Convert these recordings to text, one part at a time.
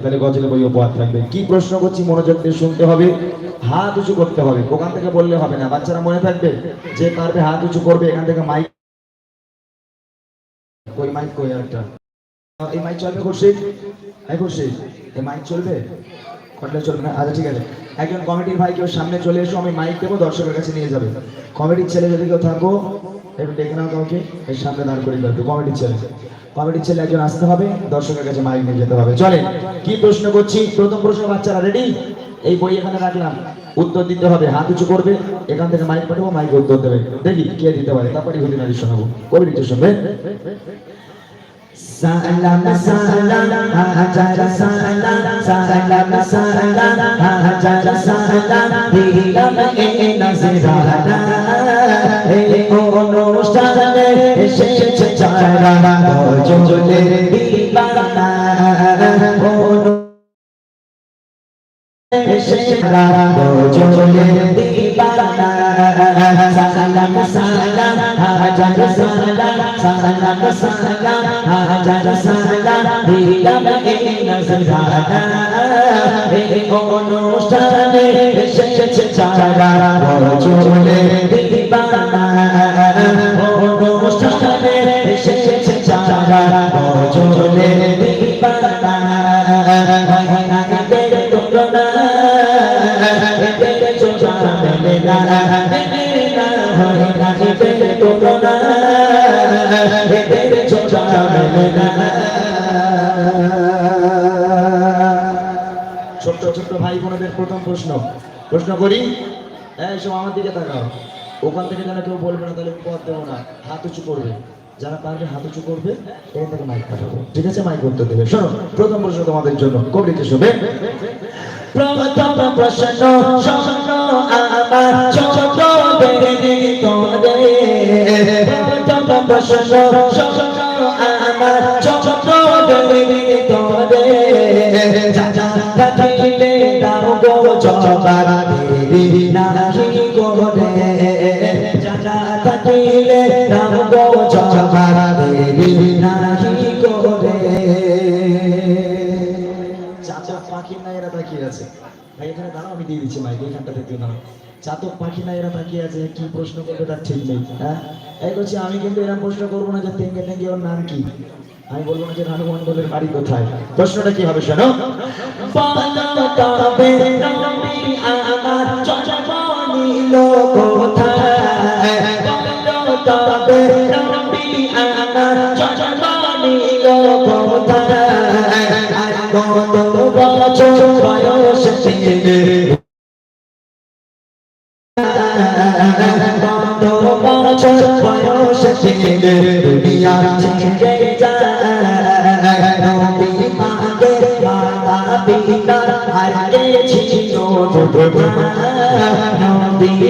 তাহলে গজলে বই উপহার থাকবে। কি প্রশ্ন করছি মনোযোগ দিয়ে শুনতে হবে? হাত উঁচু করতে হবে। ওখান থেকে বললে হবে না। বাচ্চারা মনে থাকবে যে পারবে হাত উঁচু করবে, এখান থেকে মাইক মাইক কই এই মাইক চলবে এই খুরশিদ, এই মাইক চলবে? চলবে না? আচ্ছা ঠিক আছে। একজন কমিটির ভাই কেউ সামনে চলে এসো, আমি মাইক দেবো, দর্শকের কাছে নিয়ে যাবে। কমিটির ছেলে যদি কেউ থাকো, একটু ডেকে নাও কাউকে, এর সামনে দাঁড় করে দেবে কমিটির ছেলে। কমিটির ছেলে একজন আসতে হবে, দর্শকের কাছে মাইক নিয়ে যেতে হবে। চলে কি প্রশ্ন করছি? প্রথম প্রশ্ন, বাচ্চারা রেডি এই বই এখানে রাখলাম। উত্তর দিতে হবে, হাত উঁচু করবে, এখান থেকে মাইক পাঠাবো মাইক উত্তর দেবে। দেখি, কে দিতে পারে? তারপরে হলি নারী শোনাবো। কবিটি শুনবে সালাম সালাম, হাজার, সালাম সালাম সালাম, হাজার, সালাম, দিলাম এ নজরানা। এই অনুষ্ঠানে এসেছে যারা বজলে দিবানা বজলে দিবানা সালাম সালাম হাজার সালাম সালাম সালাম হাজার সালাম দিলাম এই নজরানা এই অনুষ্ঠানে এসেছে যারা বজলে দিবানা হয় মেলে না। ছোট্ট ছোট্ট ভাই বোনদের প্রথম প্রশ্ন। প্রশ্ন করি? এই সব আমার দিকে তাকাও। ওখান থেকে যেন কেউ বলবে না, তাহলে পথ দেবো না। হাত উঁচু করবে। যারা পারবে হাত উঁচু করবে এখান থেকে মাইক পাঠাবো। ঠিক আছে? মাইক উত্তর দেবে। শোনো, প্রথম প্রশ্ন তোমাদের জন্য। কবিকে শোবে। প্রথম প্রশ্ন, শোনো, আমার ছোট বেড়ে তোরে প্রথম প্রশ্ন, শোনো, আমার ছোট বেড়ে থাকিলে দাও গো জবার মাইক থেকে দাঁড়াও চাতক পাখি না, এরা তাকিয়ে আছে, কি প্রশ্ন করবে তার ঠিক নেই হ্যাঁ? এই করছি, আমি কিন্তু এরকম প্রশ্ন করব না যে তেঙ্গে তেঙ্গে ওর নাম কি? আমি বলব না যে রানু মন্ডলের বাড়ি কোথায়। প্রশ্নটা কি হবে শোনো? তবে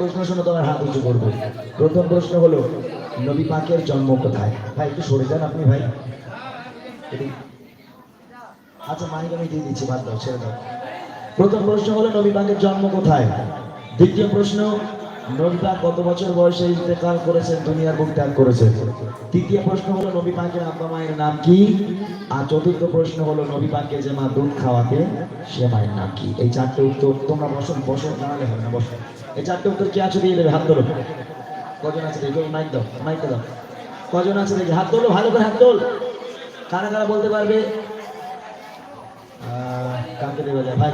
প্রশ্ন শোনো তোমার হাত উঁচু করবে। প্রথম প্রশ্ন হলো, নবী পাকের জন্ম কোথায়? ভাই, একটু সরে যান আপনি, ভাই। আচ্ছা মাইক আমি দিয়ে দিচ্ছি, বাদ দাও, ছেড়ে দাও। প্রথম প্রশ্ন হলো, নবী পাকের জন্ম কোথায়? দ্বিতীয় প্রশ্ন, নবী পাক কত বছর বয়সে ইন্তেকাল করেছেন, দুনিয়ার বুক ত্যাগ করেছেন? তৃতীয় প্রশ্ন হলো, নবী পাকের আব্বা মায়ের নাম কি? আর চতুর্থ প্রশ্ন হলো, নবী পাককে যে মা দুধ খাওয়াতে সে মায়ের নাম কি? এই চারটে উত্তর তোমরা বসো বসো দাঁড়ালে হবে না, বসো। এই চারটে উত্তর কি আছে? দিয়ে দেবে হাত তোলো। কজন আছে দেখো? মাইক দাও মাইক দাও। কজন আছে দেখি? হাত তোলো ভালো করে হাত তোল। কারা কারা বলতে পারবে? কাকে দেবে যায় ভাই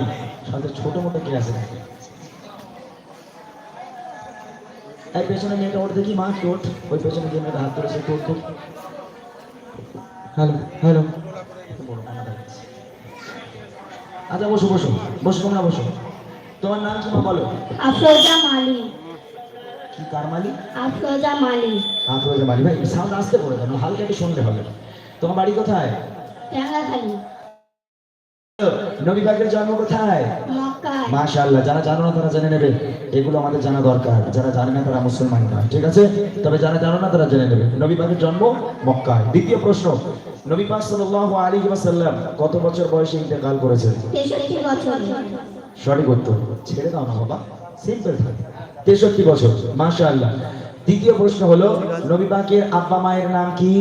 সাথে ছোট মোটো কে আছে? এই পেছনে মেয়েটা ওর দেখি মা টোট ওই পেছনে যে মেয়েটা হাত ধরেছে টোট টোট হ্যালো হ্যালো। আচ্ছা বসো বসো। বসো তোমরা বসো। তোমার নাম কি বলো। আফরোজা মালি। কি কার মালিক আফরোজা মালিক আফরোজা মালিক ভাই সাউন্ড আসতে পড়ে কেন হালকা একটু শুনতে হবে। তোমার বাড়ি কোথায়? ট্যাংরাখালি নবী পাকের জন্ম কোথায়? মাশাআল্লাহ যারা জানো না তারা জেনে নেবে এগুলো আমাদের জানা দরকার। যারা জানে না তারা মুসলমান নয় ঠিক আছে? তবে যারা জানো না তারা জেনে নেবে। নবী পাকের জন্ম মক্কায়। দ্বিতীয় প্রশ্ন নবী পাক সাল্লাল্লাহু আলাইহি ওয়াসাল্লাম কত বছর বয়সে ইন্তেকাল করেছেন? তেষট্টি বছর। সঠিক উত্তর ছেড়ে দাও না বাবা সিম্পল থাকে। তেষট্টি বছর মাশাআল্লাহ। দ্বিতীয় প্রশ্ন হলো নবী পাকের আব্বা মায়ের নাম কি?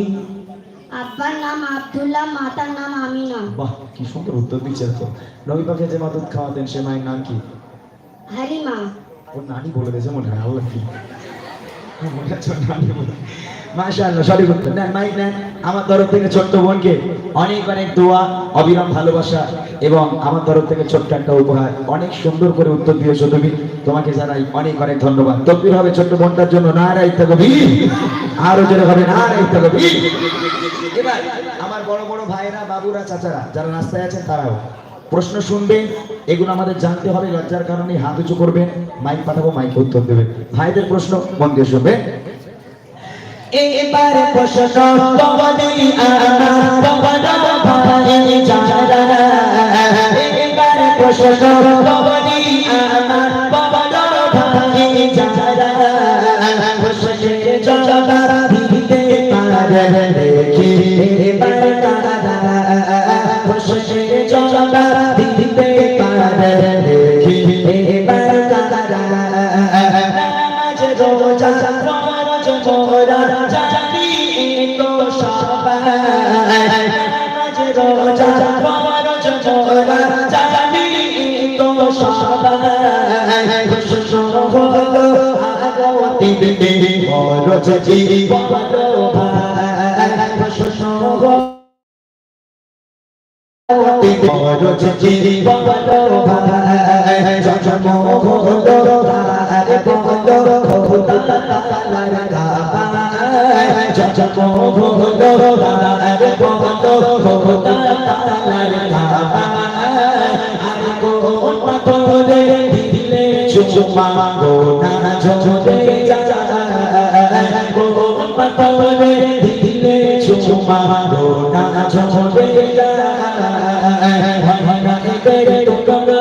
আব্বার নাম আব্দুল্লাহ মাতার নাম আমিনা। বাহ কি সুন্দর উত্তর দিচ্ছেন তো নবী পাকে যে মা দুধ খাওয়াতেন সে মায়ের নাম কি? হালিমা ওর নানি বলে দিয়েছে মনে হয় আল্লাহ কি। মনে হচ্ছে ওর নানি বলে। মাশাআল্লাহ সঠিক উত্তর। নেন মাইক নেন। আমার তরফ থেকে ছোট্ট বোনকে অনেক অনেক দোয়া, অবিরাম ভালোবাসা এবং আমার তরফ থেকে ছোট্ট একটা উপহার। অনেক সুন্দর করে উত্তর দিয়েছ তুমি। তোমাকে জানাই অনেক অনেক ধন্যবাদ। তকবির হবে ছোট্ট বোনটার জন্য না রাই থাকবি আরও জোরে হবে না রাই থাকবি এবার আমার বড় বড় ভাইরা বাবুরা, চাচারা, যারা রাস্তায় আছেন তারাও প্রশ্ন শুনবেন, এগুলো আমাদের জানতে হবে, লজ্জার কারণে হাত উঁচু করবেন, মাইক পাঠাবো, মাইক উত্তর দেবে ভাইদের প্রশ্ন মন দিয়ে শুনবেন। এবারে প্রশ্ন কবদি আমার পবন ভাই যারা এবারে প্রশ্ন কবদি আমার পবন ভাই যারা পাথরে দিলে চুমা গো না যায় কোন দিলে চুমা গো না জোরে যায় তোমরা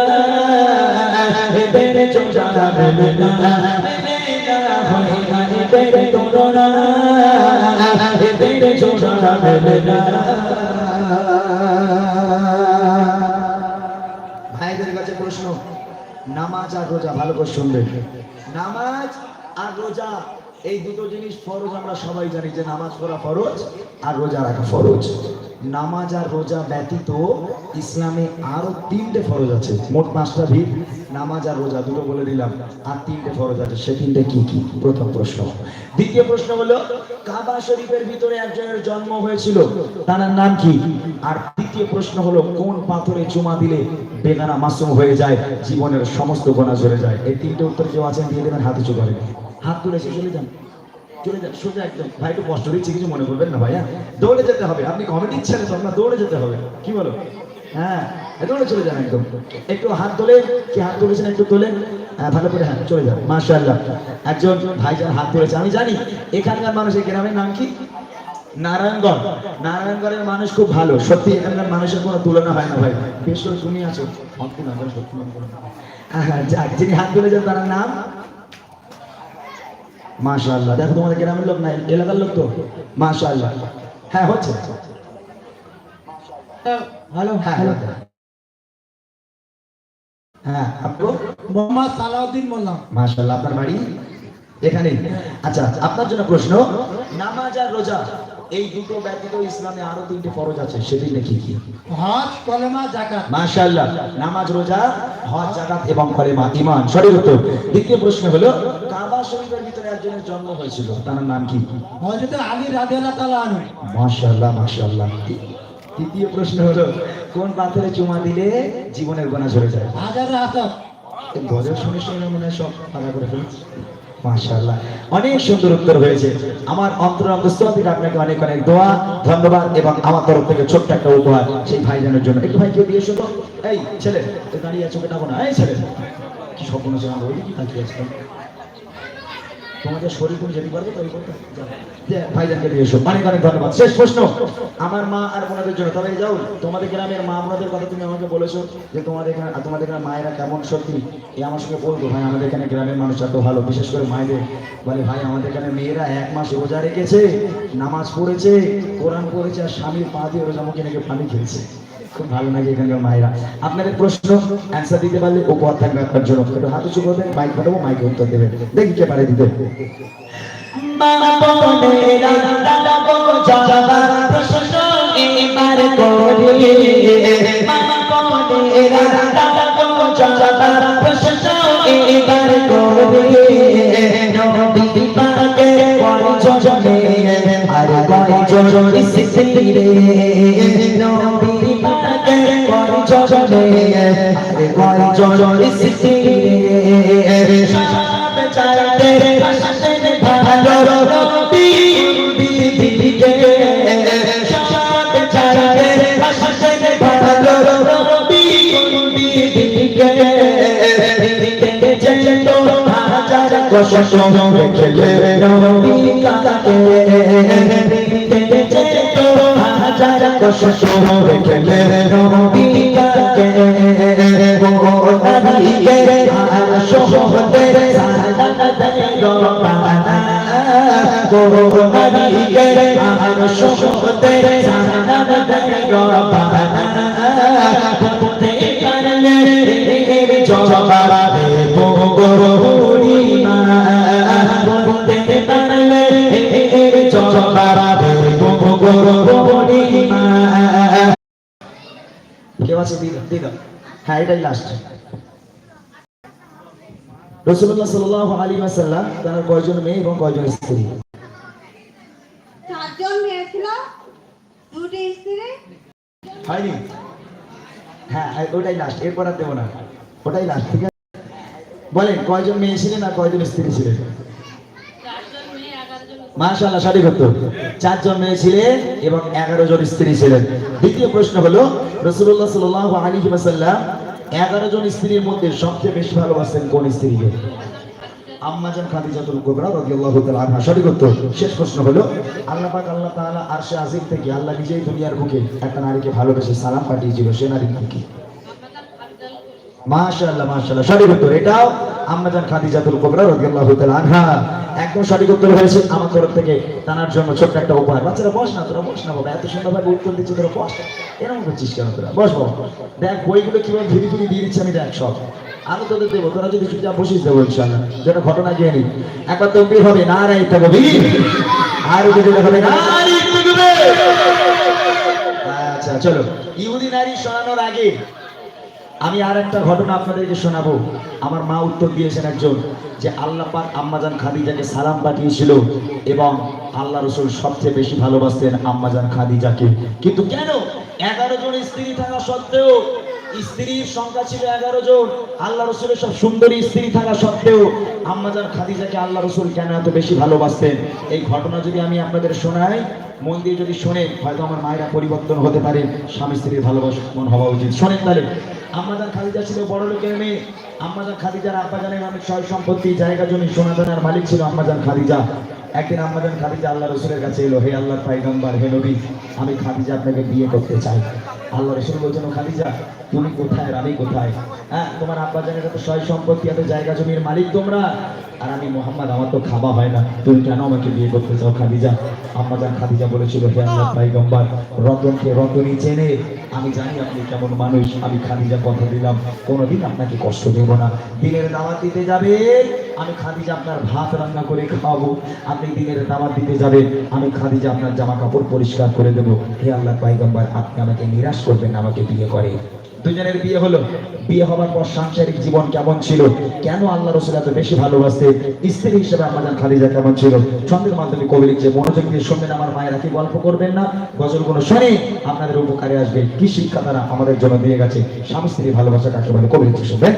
এবে চোরা মেলে না। মেলে না না। এবে তোমরা এবে চোরা মেলে ভাইদের কাছে প্রশ্ন, নামাজ আর রোজা ভালো করে শুনবেন নামাজ আর রোজা এই দুটো জিনিস ফরজ, আমরা সবাই জানি যে নামাজ পড়া ফরজ আর রোজা রাখা ফরজ। নামাজ আর রোজা ব্যতীত ইসলামে আরও তিনটে ফরজ আছে। মোট পাঁচটা ভিড় নামাজ আর রোজা, দুটো বলে দিলাম। আর তিনটে ফরজ আছে, সে তিনটে কি কি? প্রথম প্রশ্ন। দ্বিতীয় প্রশ্ন হলো, কাবা শরীফের ভিতরে একজনের জন্ম হয়েছিল, তার নাম কি? আর তৃতীয় প্রশ্ন হলো, কোন পাথরে চুমা দিলে বেগানা মাসুম হয়ে যায়, জীবনের সমস্ত গোনা ঝরে যায়? এই তিনটে উত্তর কেউ আছেন? দিয়ে দেবেন হাতে চুপ হাত তুলেছে চলে যান। চলে যান সোজা একদম। ভাই একটু কষ্ট দিচ্ছি কিছু মনে করবেন না ভাইয়া। দৌড়ে যেতে হবে আপনি কমেডি ছেলে তো আপনার দৌড়ে যেতে হবে। কি বলো? হ্যাঁ দৌড়ে চলে যান একদম। একটু হাত তোলে কি হাত তুলেছেন একটু তোলেন। হ্যাঁ ভালো করে হ্যাঁ চলে যান মাশাআল্লাহ। একজন ভাইজান হাত তুলেছে আমি জানি এখানকার মানুষের গ্রামের নাম কি? নারায়ণগঞ্জ নারায়ণগঞ্জের মানুষ খুব ভালো সত্যি এখানকার মানুষের কোনো তুলনা হয় না ভাই। বেশ শুনি আছো। সত্যি ভাই, হ্যাঁ যাক যিনি হাত তুলেছেন তার নাম? মাশাআল্লাহ। দেখো তোমাদের গ্রামের লোক না এলাকার লোক তো? মাশাআল্লাহ। হ্যাঁ হচ্ছে। হ্যালো হ্যাঁ হ্যালো হ্যাঁ আপনি মোহাম্মদ সালাউদ্দিন মাশাআল্লাহ আপনার বাড়ি? এখানে আচ্ছা আপনার জন্য প্রশ্ন নামাজ আর রোজা এই দুটো ব্যতীত ইসলামে আরও তিনটে ফরজ আছে সেদিন কি কি? হজ কলেমা জাকাত মাশাআল্লাহ নামাজ রোজা হজ জাকাত এবং কলেমা ঈমান। সঠিক উত্তর। দ্বিতীয় প্রশ্ন হলো কাবা শরীফের ভিতরে একজনের জন্ম হয়েছিল তার নাম কি? হযরত আলী রাদিয়াল্লাহু তাআলা আনহু। মাশাআল্লাহ মাশাআল্লাহ। তৃতীয় প্রশ্ন হলো কোন পাথরে চুমা দিলে জীবনের গোনা ঝরে যায়? হাজার এই গজল শুনে শুনে মনে সব ফাঁকা করে ফেলেছি। মাশাআল্লাহ। অনেক সুন্দর উত্তর হয়েছে। আমার অন্তরঙ্গ স্তবির আপনাকে অনেক অনেক দোয়া, ধন্যবাদ এবং আমার তরফ থেকে ছোট্ট একটা উপহার সেই ভাইজানের জন্য। একটু ভাই, কেউ দিয়ে শুনো এই ছেলে দাঁড়িয়ে আছো কেটা না। এই ছেলে। কি স্বপ্ন ছিল ওই কি আছিলাম তোমাদের শরীর তুমি যেতে পারবে তো ওই করতে ভাইজানকে দিয়ে এসো। অনেক অনেক ধন্যবাদ। শেষ প্রশ্ন। আমার মা আর বোনাদের জন্য। তবে যাও। তোমাদের গ্রামের মা বোনাদের কথা তুমি আমাকে বলেছ যে তোমাদের এখানে তোমাদের এখানে মায়েরা কেমন সত্যি? এ আমার সঙ্গে বলতো ভাই, আমাদের এখানে গ্রামের মানুষ এত ভালো। বিশেষ করে মায়েদের। বলে, ভাই, আমাদের এখানে মেয়েরা এক মাস রোজা রেখেছে, নামাজ পড়েছে, কোরআন পড়েছে, আর স্বামীর পা দিয়ে রোজা মুখে নাকি পানি খেয়েছে। খুব ভালো লাগে এখানকার মায়েরা। আপনাদের প্রশ্ন অ্যান্সার দিতে পারলে উপহার থাকবে আপনার জন্য। একটু হাত উঁচু করবেন মাইক পাঠাবো মাইকে উত্তর দেবেন। দেখি কে পারে দিতে। আর নবী পাকের পরিচয়ে আর ইসিরে সব চাইতে হাসতেন ভালো রবি দিদিকে চাইতে হাসতেন ভালো রবি দিদিকে দিদিকে কষ্ট হ্যাঁ রসুল্লাহ সাল্লাহ আলী আসাল্লাম তার কয়জন মেয়ে এবং কয়জন স্ত্রী চারজন মেয়ে ছিল দুটি স্ত্রী হয়নি। হ্যাঁ হ্যাঁ, ওটাই লাস্ট এরপর আর দেবো না। ওটাই লাস্ট ঠিক আছে? বলেন কয়জন মেয়ে ছিলেন আর কয়জন স্ত্রী ছিলেন? মাশাআল্লাহ সঠিক উত্তর। চারজন মেয়ে ছিলেন এবং এগারো জন স্ত্রী ছিলেন। দ্বিতীয় প্রশ্ন হলো রসুল্লাহ সাল্লাহ আলী ওয়াসাল্লাম এগারো জন স্ত্রীর মধ্যে সবচেয়ে বেশি ভালোবাসেন কোন স্ত্রীকে? আম্মাজান খাদিজাতুল কুবরা রাদিয়াল্লাহু তাআলা আনহা শেষ প্রশ্ন হলো, আল্লাহ পাক আল্লাহ তাআলা আরশে আজিম থেকে আল্লাহ নিজেই দুনিয়ার বুকে একটা নারীকে ভালোবেসে সালাম পাঠিয়েছিল, সে নারী কি মাশাআল্লাহ মাশাআল্লাহ, সঠিক উত্তর এটাও আম্মাজান খাদিজাতুল কুবরা রাদিয়াল্লাহু তাআলা আনহা। একদম সঠিক উত্তর হয়েছে আমার তরফ থেকে জন্য ছোট্ট একটা উপহার। বাচ্চারা, বস না তোরা, বস না বাবা, এত সুন্দরভাবে উত্তর দিচ্ছে তোরা, বস। এরকম করছিস কেন তোরা? বস দেখ, বইগুলো কীভাবে ধীরে ধীরে দিয়ে দিচ্ছি আমি দেখ সব। আমি তোদের দেবো তোরা যদি চুপচাপ বসিস দেবো ইনশাল্লাহ যেটা ঘটনা গিয়ে নি একবার তকবির হবে না রে একটা কবি আর যদি হবে না। আচ্ছা চলো। ইহুদি নারী শোনানোর আগে আমি আর একটা ঘটনা আপনাদেরকে শোনাবো। আমার মা উত্তর দিয়েছেন একজন যে আল্লাহ পাক আম্মাজান খাদিজাকে সালাম পাঠিয়েছিল এবং আল্লাহ রসুল সবচেয়ে বেশি ভালোবাসতেন আম্মাজান খাদিজাকে। কিন্তু কেন? এগারো জন স্ত্রী থাকা সত্ত্বেও স্ত্রীর সংখ্যা ছিল এগারো জন। আল্লাহ রসুলের সব সুন্দরী স্ত্রী থাকা সত্ত্বেও আম্মাজান খাদিজাকে আল্লাহ রসুল কেন এত বেশি ভালোবাসতেন? এই ঘটনা যদি আমি আপনাদের শোনাই, মন দিয়ে যদি শোনেন, হয়তো আমার মায়েরা পরিবর্তন হতে পারে, স্বামী স্ত্রীর ভালোবাসা মন হওয়া উচিত। শোনেন তাহলে আম্মাজান খাদিজা ছিল বড় লোকের মেয়ে আম্মাজান খাদিজার আব্বাজানের অনেক সয় সম্পত্তি, জায়গা জমি সোনাদানার মালিক ছিল আম্মাজান খাদিজা। একদিন আম্মাজান খাদিজা আল্লাহ রসুলের কাছে এলো, হে আল্লাহ পাইগম্বার হে নবী, আমি খাদিজা আপনাকে বিয়ে করতে চাই। আল্লাহ রসুল বলছেন খাদিজা তুমি কোথায় আর আমি কোথায়? হ্যাঁ তোমার আব্বাজানের এত সয় সম্পত্তি এত জায়গা জমির মালিক তোমরা? আর আমি মোহাম্মদ আমার তো খাওয়া হয় না। তুমি কেন আমাকে বিয়ে করতে চাও খাদিজা? আম্মাজান খাদিজা বলেছিল হে আল্লাহ। পাইগম্বার রতনকে রতনই চেনে। আমি জানি আপনি কেমন মানুষ আমি খাদিজা কথা দিলাম। কোনোদিন আপনাকে কষ্ট দেব না। দিনের দাওয়াত দিতে যাবে আমি খাদিজা আপনার ভাত রান্না করে খাওয়াবো। আপনি দিনের দাওয়াত দিতে যাবেন আমি খাদিজা আপনার জামা কাপড় পরিষ্কার করে দেবো। হে আল্লাহ পাইগম্বার আপনি আমাকে নিরাশ করবেন আমাকে বিয়ে করে। দুজনের বিয়ে হলো। বিয়ে হওয়ার পর সাংসারিক জীবন কেমন ছিল? কেন আল্লাহ রসুল এত বেশি ভালোবাসতে স্ত্রী হিসেবে আমাদের খাদিজা কেমন ছিল? ছন্দের মাধ্যমে কবি লিখছে মনোযোগ দিয়ে শুনবেন, আমার মায়েরা কি গল্প করবেন না? গজলগুলো শুনে, আপনাদের উপকারে আসবে। কি শিক্ষা তারা আমাদের জন্য দিয়ে গেছে? স্বামী স্ত্রী ভালোবাসা কাকে বলে? কবি লিখছে শুনবেন।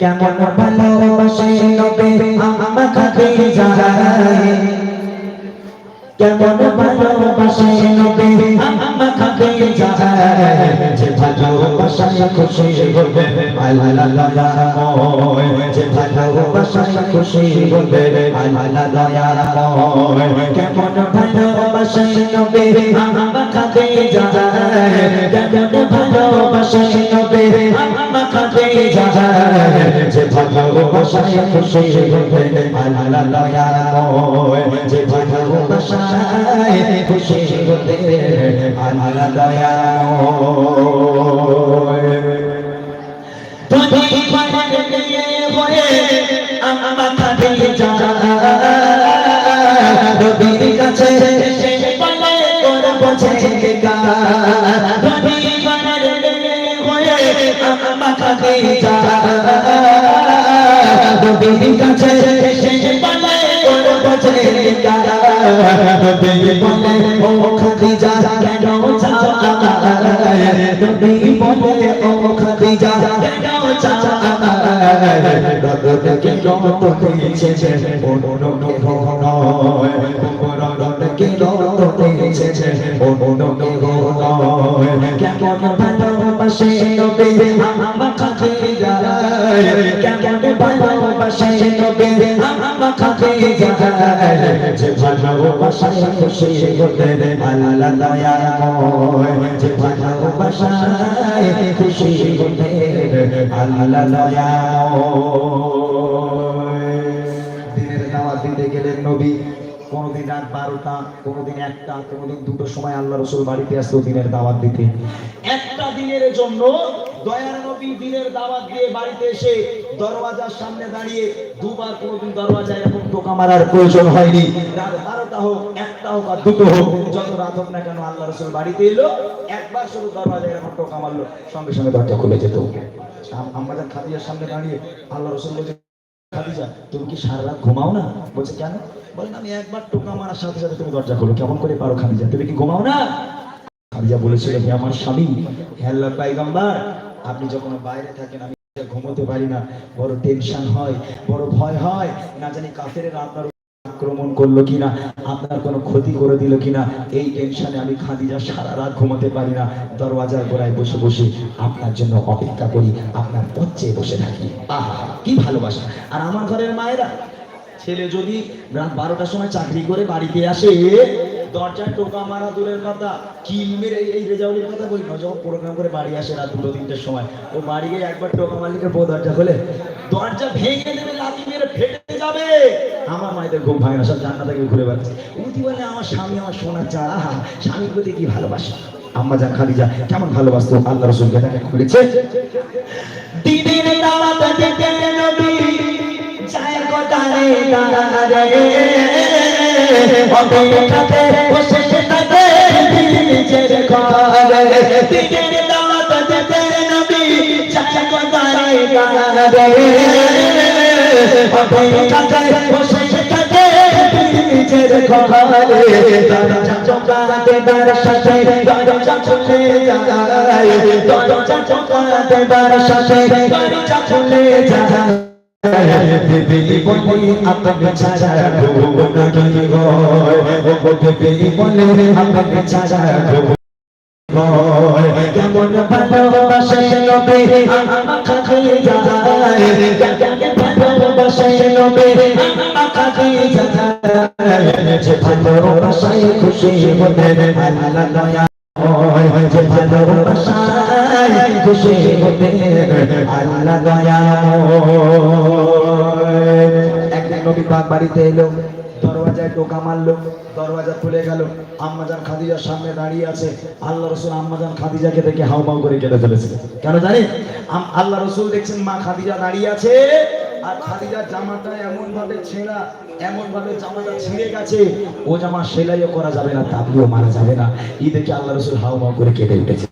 কেমন ভালোবাসে নবে আম্মা খাদিজা? কেমন ভালোবাসে নবে খাদিজা যে ভালোবাসায় খুশি হবে আল্লাহ যে ভালোবাসায় খুশি হবে আল্লাহ কেমন ভালোবাসায় নবে আমা খাতে কেমন ভালোবাসায় নবে আমা খাতে যায় যে ভালোবাসায় খুশি হবে আল্লাহ দয়াময় যে ভালোবাসায় খুশি হবে আল্লাহ দয়াময় তুমি পারে নিয়ে হয়ে আমা খাতে যায় নবীর কাছে এসে পালে তোর নবীর কাছে এসে পালে তোর বোঝে গা নবী বলে ও খাদিজা কেন চাও নবী বলে ও খাদিজা কেন চাও রদকে রত দিয়েছে অন্য নয় রদকে রত দিয়েছে অন্য নয় কেমন ভালোবাসে নবে আমার কাছে দিনের দাওয়াত দিতে গেলেন নবী, কোনোদিন রাত বারোটা, কোনোদিন একটা, কোনোদিন দুটোর সময় আল্লাহ রসুল বাড়িতে আসতো দিনের দাওয়াত দিতে। একটা দিনের জন্য দয়ার দিনের দাওয়াত দিয়ে বাড়িতে এসে দরওয়াজার সামনে দাঁড়িয়ে দুবার কোনোদিন দরওয়াজায় এরকম টোকা মারার প্রয়োজন হয়নি। রাত বারোটা হোক, একটা হোক আর দুটো হোক, যত রাত হোক না কেন আল্লাহ রসুল বাড়িতে এলো, একবার শুধু দরওয়াজায় এরকম টোকা মারলো, সঙ্গে সঙ্গে দরজা খুলে যেত। আমাদের খাদিয়ার সামনে দাঁড়িয়ে আল্লাহ রসুল বলছে, খাদিজা, তুমি কি সারা রাত ঘুমাও না? বলছে, কেন? বলেন আমি একবার টোকা মারার সাথে সাথে তুমি দরজা খোলো, কেমন করে পারো খাদিজা? তুমি কি ঘুমাও না? খাদিজা বলেছিল, হে আমার স্বামী, হে আল্লাহ পাইগাম্বার আপনি যখন বাইরে থাকেন, আমি ঘুমোতে পারি না। বড় টেনশন হয়, বড় ভয় হয়। না জানি কাফেরের আপনার আক্রমণ করল কিনা, আপনার কোনো ক্ষতি করে দিল কিনা। এই টেনশনে আমি খাদিজা সারা রাত ঘুমোতে পারি না। দরওয়াজার গোড়ায় বসে বসে আপনার জন্য অপেক্ষা করি, আপনার পথে বসে থাকি। আহা, কি ভালোবাসা। আর আমার ঘরের মায়েরা, ছেলে যদি রাত বারোটার সময় চাকরি করে বাড়িতে আসে দরজার টোকা মারা দূরের কথা, কিল মেরে এই- রেজাউলির কথা বলি না। যখন প্রোগ্রাম করে বাড়ি আসে রাত দুটো তিনটের সময়, ও বাড়ি গিয়ে একবার টোকা মালিকের বউ দরজা খোলে। দরজা ভেঙে দেবে, লাথি মেরে ফেটে যাবে। আমার মায়েদের ঘুম ভাঙে না, সব জান্না থেকে ঘুরে বেড়াচ্ছে। উনি বলে, আমার স্বামী আমার সোনার চা স্বামীর প্রতি কি ভালোবাসা? আম্মা জান খাদিজা, কেমন ভালোবাসতো? আল্লাহ রসুলকে তাকে খুলেছে? দিনের দাওয়াত দিতে নবী যায় কোটারে দাঁড়ারে অপেক্ষাতে বসে থাকে নিজের ঘরে দিনের দাওয়াত দিতে নবী যায় কোটারে দাঁড়ারে অপেক্ষাতে বসে থাকে নিজের ঘরে দরজা চোকাতে বার সাথে, দরজা খুলে যায় দরজা চোকাতে বার সাথে, দরজা খুলে যায় বেবি বলে আপনি ছাড়া ঘুম নাকি ও বেবি বলে আপনি ছাড়া ঘুম কেমন ভালোবাসে নবে আমার যায় ভালোবাসে নবে আমার যায় যে ভালোবাসায় খুশি ভালোবাসায় খুশি হতে আল্লাহ দয়া একদিন নবী পাক বাড়িতে এলো দরওয়াজায় টোকা মারলো দরওয়াজা খুলে গেল আম্মাজান খাদিজার সামনে দাঁড়িয়ে আছে আল্লাহ রসুল আম্মাজান খাদিজাকে দেখে হাউমাউ করে কেটে ফেলেছে কেন আল্লাহ রসুল দেখছেন মা খাদিজা দাঁড়িয়ে আছে আর খাদিজার জামাটা এমন ভাবে ছেঁড়া এমন ভাবে জামাটা ছিঁড়ে গেছে ও জামা সেলাইও করা যাবে না তাবলিও মারা যাবে না দেখে আল্লাহ রসুল হাউমাউ করে কেটে উঠেছে।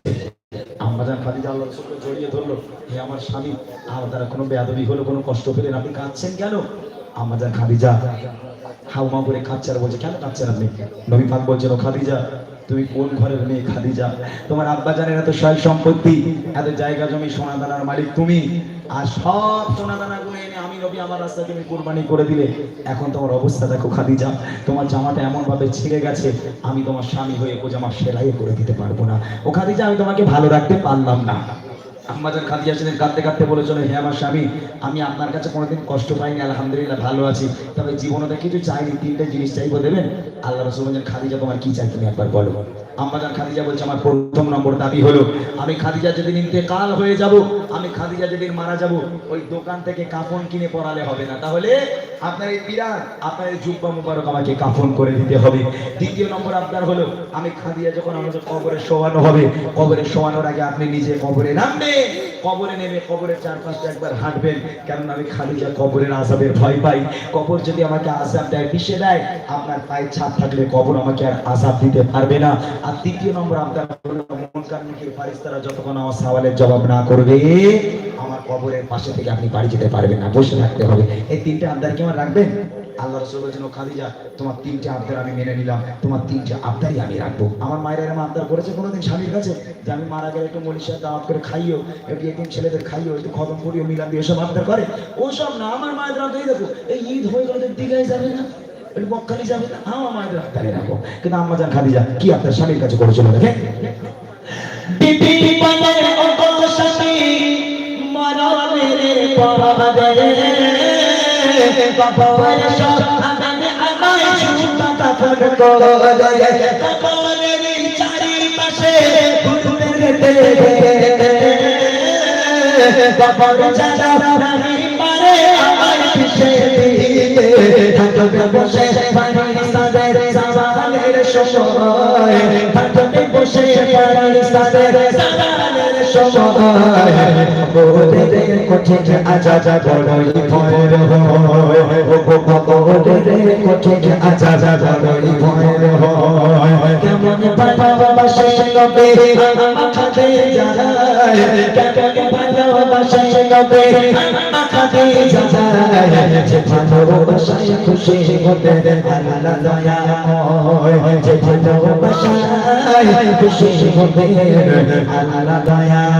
খাদিজা আল্লাহ রসুলকে জড়িয়ে ধরলো, হে আমার স্বামী, আমার দ্বারা কোনো বেয়াদবি হলো, কোনো কষ্ট পেলেন, আপনি কাঁদছেন কেন? আমাদের খাদিজা। হাউমা করে কাঁদছে আর বলছে, কেন কাঁদছেন আপনি? নবী পাক বলছেন, ও খাদিজা, তুমি কোন ঘরের মেয়ে খাদিজা? তোমার আব্বা জানের এত সয় সম্পত্তি, এত জায়গা জমি, সোনা দানার মালিক তুমি। আর সব সোনা দানাগুলো এনে আমি নবী আমার রাস্তায় তুমি কোরবানি করে দিলে। এখন তোমার অবস্থা দেখো, খাদিজা, তোমার জামাটা এমন ভাবে ছিঁড়ে গেছে, আমি তোমার স্বামী হয়ে ও জামা সেলাই করে দিতে পারব না। ও খাদিজা, আমি তোমাকে ভালো রাখতে পারলাম না। আম্মাজান খাদিজা সেদিন কাঁদতে কাঁদতে বলেছিল, হে আমার স্বামী, আমি আপনার কাছে কোনোদিন কষ্ট পাইনি, আলহামদুলিল্লাহ ভালো আছি। তবে জীবনে কিছু চাইনি, তিনটে জিনিস চাইব দেবেন? আল্লাহ রসুল খাদিজা, তোমার কি চাই তুমি একবার বলো। আম্মাজান খাদিজা বলছে, আমার প্রথম নম্বর দাবি হলো, আমি খাদিজা যেদিন ইন্তেকাল হয়ে যাব, আমি খাদিজা যেদিন মারা যাব, ওই দোকান থেকে কাফন কিনে পরালে হবে না। তাহলে আপনার এই বিরাট আপনার এই জুব্বা মুবারক আমাকে কাফন করে দিতে হবে। দ্বিতীয় নম্বর আপনার হলো, আমি খাদিজা যখন আমাদের কবরে শোয়ানো হবে, কবরে শোয়ানোর আগে আপনি নিজে কবরে নামবেন। কবরে নেমে কবরের চারপাশটা একবার হাঁটবেন কারণ আমি খাদিজা কবরের আজাবের ভয় পাই। কবর যদি আমাকে আজাব দেয়, পিষে দেয়, আপনার পায়ে ছাপ থাকলে কবর আমাকে আর আজাব দিতে পারবে না। আর তৃতীয় নম্বর আপনার মনকার মুখের ফারিস্তারা যতক্ষণ আমার সওয়ালের জবাব না করবে আমার কবরের পাশে থেকে আপনি বাড়ি যেতে পারবেন না, বসে থাকতে হবে। এই তিনটে আবদার কি আমার রাখবেন? আল্লাহ রসুল বলছেন খাদিজা, তোমার তিনটে আবদার আমি মেনে নিলাম, তোমার তিনটে আবদারই আমি রাখব। আমার মায়ের এরকম আবদার করেছে, কোনোদিন স্বামীর কাছে? যে আমি মারা গেলে একটু মলিশার দাওয়াত করে খাইও, একটু এদিন ছেলেদের খাইও, একটু খতম করিও, মিলান দিয়ে সব আবদার করে? ওসব না, আমার মায়ের আবদারই দেখো, এই ঈদ হয়ে গেলে দীঘায় যাবে না? একটু না? আমার মায়ের আবদারে রাখো কিন্তু আম্মা খাদিজা, কি আপনার স্বামীর কাছে করেছিল দেখে মরণের পরে কবর সহাবে আমায় ঝুঁকা কাপড় করে কবরের চারিপাশে ঘুরতে দে কবর চাচা রানী পারে আমায় পিছে বসে বসে সময় বলে কঠিন আজা যা বড়ই ভয়ের ও গো বলে দে কঠিন আজা যা বড়ই ভয়ের কেমন ভালোবাসে নবে? মাখাতে যায় কেমন ভালোবাসে নবে? মাখাতে যায় যে ভালোবাসায় খুশি হতে আল্লাহ দয়াময় যে ভালোবাসায় খুশি হতে আল্লাহ দয়াময়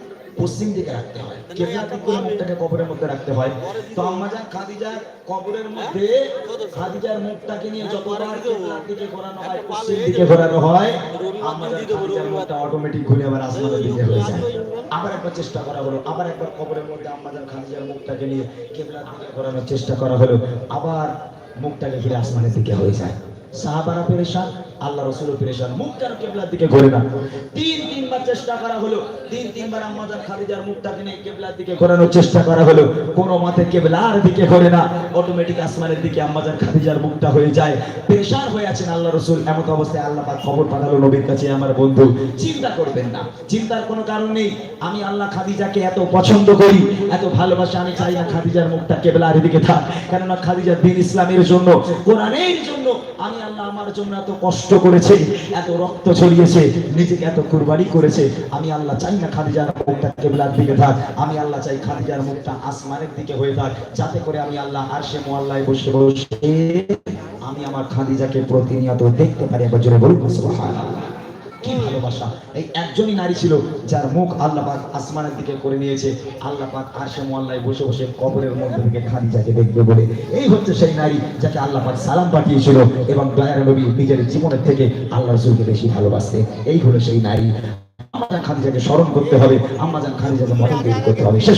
পশ্চিম দিকে রাখতে হয়। কেবলা দিক করে মুখটাকে কবরের মধ্যে রাখতে হয়। তো আম্মাজান খাদিজার কবরের মধ্যে খাদিজার মুখটাকে নিয়ে যতবার কেবলার দিকে ঘোরানো হয় পশ্চিম দিকে ঘোরানো হয় আম্মাজান খাদিজার মুখটা অটোমেটিক ঘুরে আবার আসমানের দিকে হয়ে যায়। আবার একবার চেষ্টা করা হলো আবার একবার কবরের মধ্যে আম্মাজান খাদিজার মুখটাকে নিয়ে কেবলার দিকে ঘোরানোর চেষ্টা করা হলো আবার মুখটাকে ঘিরে আসমানের দিকে হয়ে যায়। সাহাবারা পেরেশান আল্লাহ রসুলও পেরেশান। মুখটার কেবলার দিকে ঘোরে না। তিন, তিনবার চেষ্টা করা হলো। তিন, তিনবার আম্মাজান খাদিজার মুখটাকে নিয়ে কেবলার দিকে ঘোরানোর চেষ্টা করা হলো। কোনো মতে কেবলার দিকে ঘোরে না। অটোমেটিক আসমানের দিকে আম্মাজান খাদিজার মুখটা হয়ে যায়। পেরেশান হয়ে আছেন আল্লাহ রসুল। এমন অবস্থায় আল্লাহ পাক খবর পাঠালো নবীর কাছে, আমার বন্ধু। চিন্তা করবেন না। চিন্তার কোনো কারণ নেই। আমি আল্লাহ খাদিজাকে এত পছন্দ করি, এত ভালোবাসা আমি চাই না খাদিজার মুখটা কেবলার দিকে থাক। কেননা খাদিজার দিন ইসলামের জন্য, কোরআনের জন্য আমি আল্লাহ, আমার জন্য এত কষ্ট করেছে, এত রক্ত ছড়িয়েছে নিজেকে এত কুরবানি করেছে। আমি আল্লাহ চাই না খাদিজার মুখটা কেবলার দিকে থাক। আমি আল্লাহ চাই খাদিজার মুখটা আসমানের দিকে হয়ে থাক। যাতে করে আমি আল্লাহ আর সে মোয়াল্লায় বসে বসে আমি আমার খাদিজাকে প্রতিনিয়ত দেখতে পারি। একবার জোরে বলুন, সুবহানাল্লাহ। কি ভালোবাসা? এই একজনই নারী ছিল যার মুখ আল্লাহ পাক আসমানের দিকে করে নিয়েছে। আল্লাহ পাক আরশে মোয়াল্লায় বসে বসে কবরের মধ্যে থেকে খাদিজাকে দেখবে বলে, এই হচ্ছে সেই নারী যাকে আল্লাহ পাক সালাম পাঠিয়েছিল এবং দয়ার নবী নিজের জীবনের থেকে আল্লাহ রসুলকে বেশি ভালোবাসতে। এই হলো সেই নারী। আমাজান খাদিজাকে স্মরণ করতে হবে। আমাজান খাদিজাকে মরণ তৈরি করতে হবে। শেষ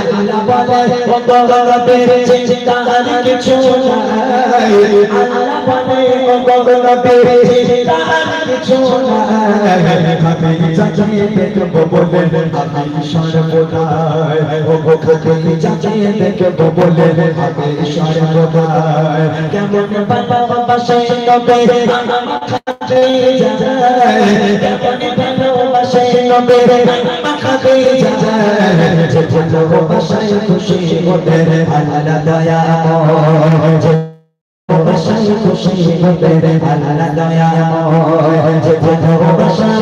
ও গগনবে তার কিছু নাই? খাবে চাচিয়ে দেখব বলে আমি সর্বদাই। ও গো চাচিয়ে দেখব বলে আমি সর্বদাই। কেমন বাবা বাবা সেই নবে আমার খাবে যায় ভালোবাসে নবে আমার খাবে যায় যে ভালোবাসায় খুশি হতে আল্লাহ দয়া যে ভালোবাসায় খুশি হতে আল্লাহ দয়া যে ভালোবাসায়